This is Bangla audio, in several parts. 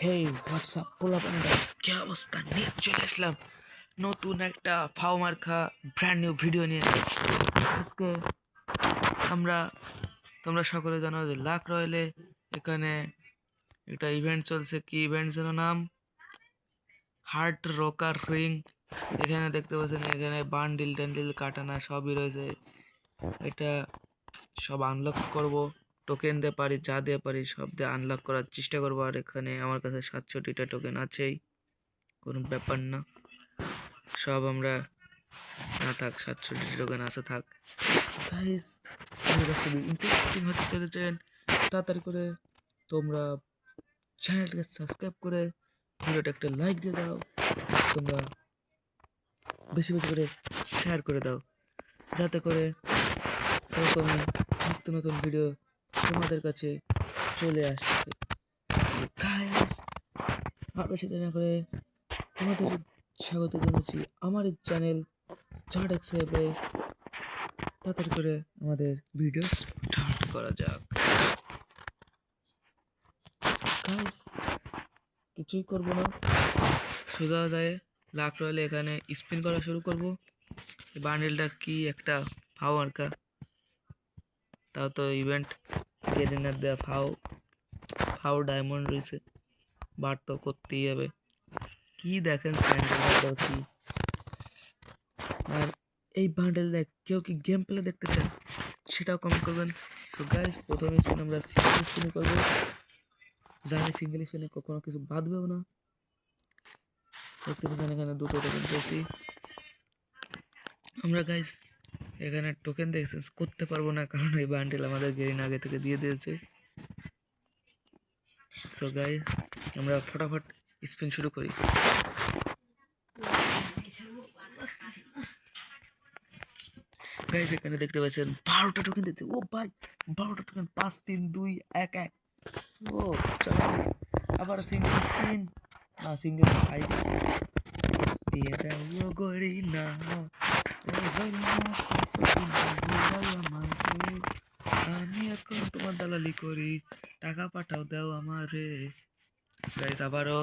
হেই হোয়াটসঅ্যাপ পোলাপান্ডা কি অবস্থা নিয়ে চলে আসলাম নতুন একটা ফাও মার্কা ব্র্যান্ড নিউ ভিডিও নিয়ে আজকে আমরা তোমরা সকলে জানো যে লাক রয়েলে এখানে একটা ইভেন্ট চলছে কি ইভেন্ট যেন নাম হার্ট রকার রিং এখানে দেখতে পাচ্ছেন এখানে বান্ডিল ট্যান্ডিল কাটানা সবই রয়েছে এটা সব আনলক করব টোকেন দিয়ে পারি, যা দিয়ে পারি, সব দিয়ে আনলক করার চেষ্টা করব। আর এখানে আমার কাছে সাতষট্টিটা টোকেন আছেই, কোনো ব্যাপার না। সব আমরা, না থাক সাতষট্টি টোকেন আছে, থাক। ইন্টারেস্টিং হতে চলেছেন তাড়াতাড়ি করে তোমরা চ্যানেলটাকে সাবস্ক্রাইব করে ভিডিওটা একটা লাইক দিয়ে দাও। তোমরা বেশি বেশি করে শেয়ার করে দাও। যাতে করে এরকমই নিত্য নতুন ভিডিও তোমাদের কাছে চলে আসবে। দেরি না করে তোমাদের স্বাগত জানাচ্ছি আমার চ্যানেল ঝাড় এক্সেপে তাড়াতাড়ি করে আমাদের ভিডিও স্টার্ট করা যাক। গাইস কিছুই করব না। সোজা যায় লাখ রয়েলে এখানে স্পিন করা শুরু করব। বান্ডেলটা কি একটা ফাও আরকা তাও তো ইভেন্ট গেরিনার দেওয়া ফাও ফাও ডায়মন্ড রয়েছে। বার তো করতেই হবে। কি দেখেন স্যান্ডেল কি। আর এই বান্ডেল দেখ, কেউ কি গেম প্লে দেখতে চান সেটাও কমেন্ট করবেন। সো গাইস প্রথমে স্পিন আমরা সিঙ্গেল স্পিনে করব। জানি সিঙ্গেল স্পিনে কখনো কিছু বাঁধবেও না। দেখতে পাচ্ছেন এখানে দুটো টোকেন পেয়েছি আমরা গাইস এখানে টোকেন দিয়ে এক্সচেঞ্জ করতে পারব না, কারণ এই বান্ডেল আমাদের গেরিন আগে থেকে দিয়ে দিয়েছে। সো গাই আমরা ফটাফট স্পিন শুরু করি। গাইস এখানে দেখতে পাচ্ছেন বারোটা টোকেন দিচ্ছে ও ভাই, বারোটা টোকেন পাঁচ, তিন, দুই, এক এক। ও, চলো। আবার সিঙ্গেল স্ক্রিন না সিঙ্গেল ফাইভ দিয়ে দাও গরি না আমি এখন তোমার দালালি করি টাকা পাঠাও দাও আমারে গাইস আবারও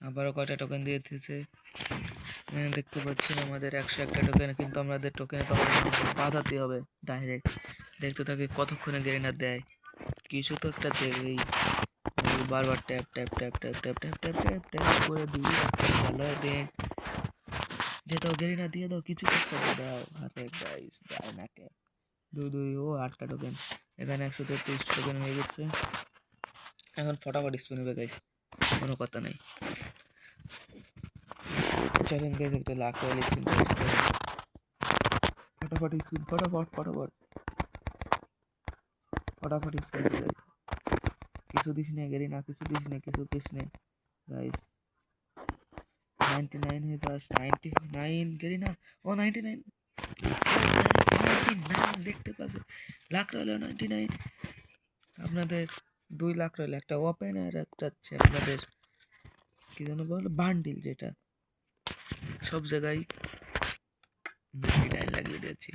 আবারও কয়টা টোকেন দিয়ে দিয়েছে দেখতে পাচ্ছেন আমাদের একশো একটা টোকেন কিন্তু আমাদের টোকেনে তো বাধাতে হবে ডাইরেক্ট দেখতে থাকি কতক্ষণে গেরিনার দেয় কিছু তো একটা দেবেই বারবার tap tap tap tap tap tap tap tap tap করে দিয়ে ভালো হবে। যে দাও গেরিনা দিয়ে দাও, কিছু একটা দাও, হাতে গাইস দেয় না কে দুই দুই, ও আটটা টোকেন এখানে একশো তেত্রিশ টোকেন হয়ে গেছে। এখন ফটাফট স্পিন হবে গাইস কোনো কথা নেই। চলেন গাইস একটা লাখ ওয়ালি স্পিন ফটাফট স্পিন ফটাফট ফটাফট ফটাফট। স্পিন গাইস কিছু দিস নে গেরি না, কিছু দিস নে, কিছু দিস নে। গাইস নাইনটি নাইন হয়ে যাস নাইনটি নাইন গেরি না? ও নাইনটি নাইন নাইনটি নাইন দেখতে পাচ্ছে। লাখ নাইনটি নাইন আপনাদের দুই লাখ রইল, একটা ওপেন আর একটা হচ্ছে আপনাদের, কি যেন বল বান্ডিল যেটা। সব জায়গায় নাইনটি নাইন লাগিয়ে দিয়েছি।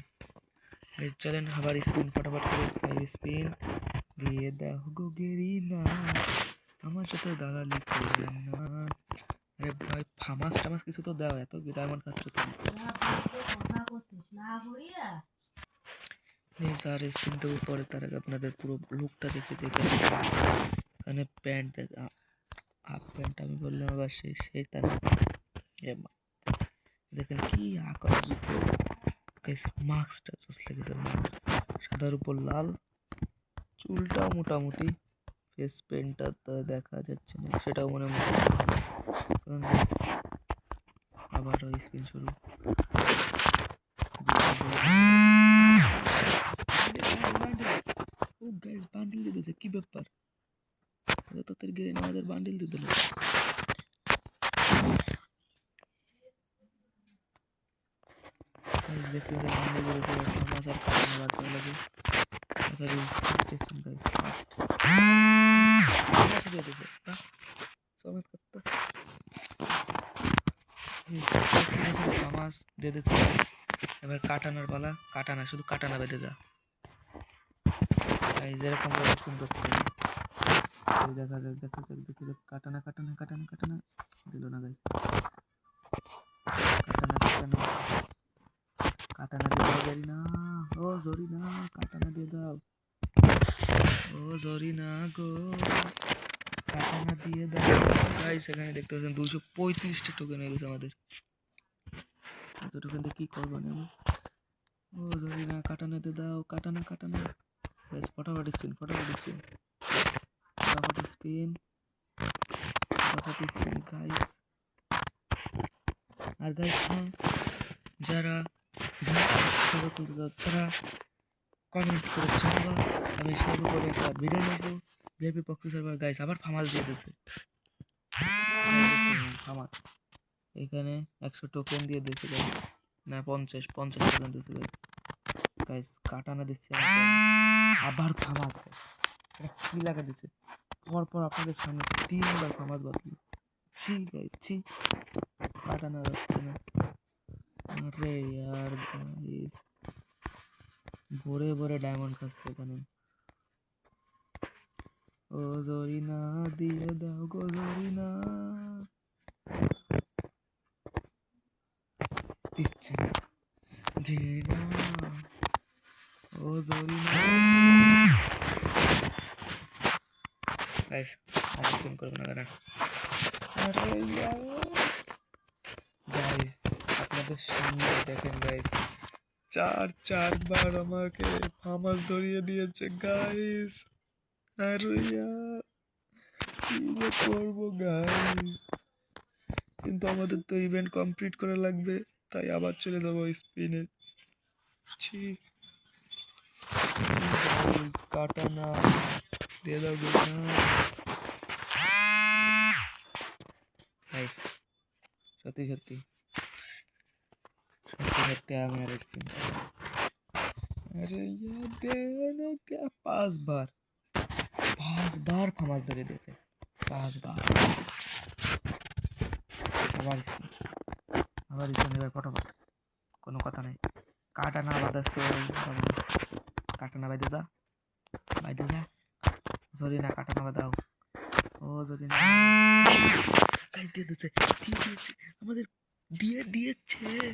চলেন আবার স্পিন ফটাফট করে ফাইভ স্পিন গিয়ে দেখো গো গেরি না আমার সাথে দালালি করবেন না। আরে ভাই, ফামাস টামাস কিছু তো দাও, এত ডায়মন্ড খাচ্ছ তুমি। স্পিন তো পরে তার আগে আপনাদের পুরো লুকটা দেখে দেখে এখানে প্যান্ট হাফ প্যান্ট আমি বললাম আবার সেই সেই তার। দেখেন কি আকাশ জুতো। মাস্কটা চোস লেগেছে মাস্ক সাদার উপর লাল। চুলটাও মোটামুটি ফেস পেন্টটা তো দেখা যাচ্ছে না সেটাও মনে হয় চলুন guys, আবার স্পিন শুরু ও। গাইস বান্ডিল দিয়ে দিয়েছে কি ব্যাপার? এত তাড়াতাড়ি গেলে আমাদের বান্ডিল দিয়ে দিল। গাইস দেখতে পাচ্ছেন বান্ডিল দিয়ে দিয়েছে ফামাস আর কাটানো বার স্টেশন গাইস ফাস্ট ফামাস দিয়ে দিয়ে দিয়েছে এবার কাটানোর পালা কাটানা শুধু কাটানা বেঁধে যা। গাইজ হবে এই দেখা যাক দেখা যাক দেখা যাক। কাটানা কাটানা কাটানা কাটানা দিল না গাইজ কাটানা কাটানা কাটানা দিয়ে দাও না ও জরি না কাটানা দিয়ে দাও। ও জরি না গো, কাটানা দিয়ে দাও। গাইস এখানে দেখতে পাচ্ছেন দুশো পঁয়ত্রিশটা টোকেন হয়ে গেছে আমাদের। এত টোকেন দিয়ে কি করব না ও জরি না কাটানা দিয়ে দাও, কাটানা কাটানা। গাইস ফটাফট স্পিন ফটাফট স্পিন ফটাফট স্পিন ফটাফট স্পিন গাইস আর গাইস হ্যাঁ যারা ভিডিও করতে কমেন্ট করে জানাবা আমি সেই করে একটা ভিডিও নেব। ভিআইপি পক্ষ সার্ভার গাইস আবার ফামাল দিয়ে দিয়েছে। ফামাল। এখানে একশো টোকেন দিয়ে দিয়েছে গাইস না, পঞ্চাশ পঞ্চাশ টোকেন দিয়েছে গাইস গাইস কাটানা দিচ্ছে। আবার ফামাস গাইস এটা কি লাগা দিচ্ছে পরপর আপনাদের সামনে তিনবার ফামাস বাদলি ছি গাইস ছি। কাটানা যাচ্ছে না। আরে यार গাইস ভরে ভরে ডায়মন্ড খাচ্ছে এখানে ও জরিনা দিয়ে দাও গো জরিনা দিচ্ছে না ঘৃণা ও জরিনা গাইস আর সিন করব না কারা আরে গাইস আপনাদের সামনে দেখেন গাইস চার চারবার আমাকে ফামাস ধরিয়ে দিয়েছে গাইস আরে ইয়ার কি যে করব গাইস কিন্তু আমাদের তো ইভেন্ট কমপ্লিট করা লাগবে তাই আবার চলে যাব স্পিনে গাইস কাটানা। দিয়ে দাও সত্যি সত্যি। সত্যি আমি আর এসছি পাঁচবার। পাঁচবার ফামাস ধরে দিয়েছে। পাঁচবার। আবার কোনো কথা নেই। কাটা না বাতাস কাটা না বাইদে যা। বাইদে যা। সরি না, কাটা না বাদাও ও সরি না। আমাদের দিয়ে দিয়েছে।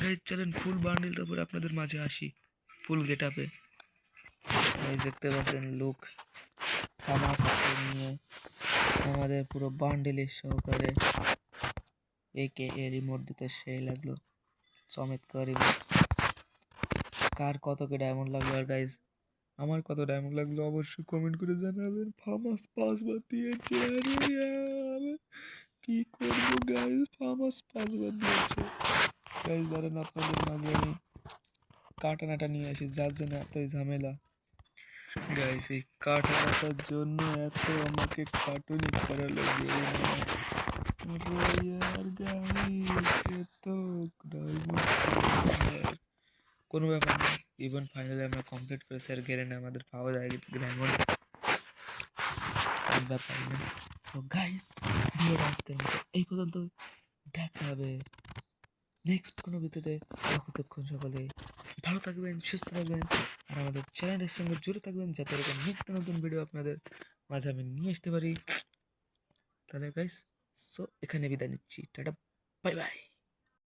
গাইস চলেন ফুল বান্ডিল তারপরে আপনাদের মাঝে আসি। ফুল গেট আপে দেখতে পাচ্ছেন লুক ফামাস হাতে নিয়ে আমাদের পুরো বান্ডিলের সহকারে একে এ রিমোট দিতে সেই লাগল। চমৎকার। কার কত কে ডায়মন্ড লাগল? আর গাইস আমার কত ডায়মন্ড লাগল অবশ্যই কমেন্ট করে জানাবেন। ফামাস পাঁচবার দিয়েছে আরে কি করব গাইস ফামাস পাঁচবার দিয়েছে গাইস ধরেন আপনাদের মাঝে আমি কাটানাটা নিয়ে আসি, যার জন্য এতই ঝামেলা। গাইস এই কাটানাটার জন্য এত আমাকে কাটুনি করা লাগে। আরে ইয়ার গাইস এ তো ডায়মন্ড কোনো ব্যাপার না ইভেন্ট ফাইনালে আমরা কমপ্লিট করেছি আর গেলে আমাদের পাওয়া যায় ডায়মন্ড ব্যাপার না। সো গাইস ভিডিওটা আজকের এই পর্যন্ত দেখা হবে। নেক্সট কোনো ভিডিওতে ততক্ষণ সকলে ভালো থাকবেন, সুস্থ থাকবেন, আর আমাদের চ্যানেলের সঙ্গে জুড়ে থাকবেন যাতে এরকম নিত্য নতুন ভিডিও আপনাদের মাঝে আমি নিয়ে আসতে পারি। তাহলে গাইস সো এখানে বিদায় নিচ্ছি। Tata bye bye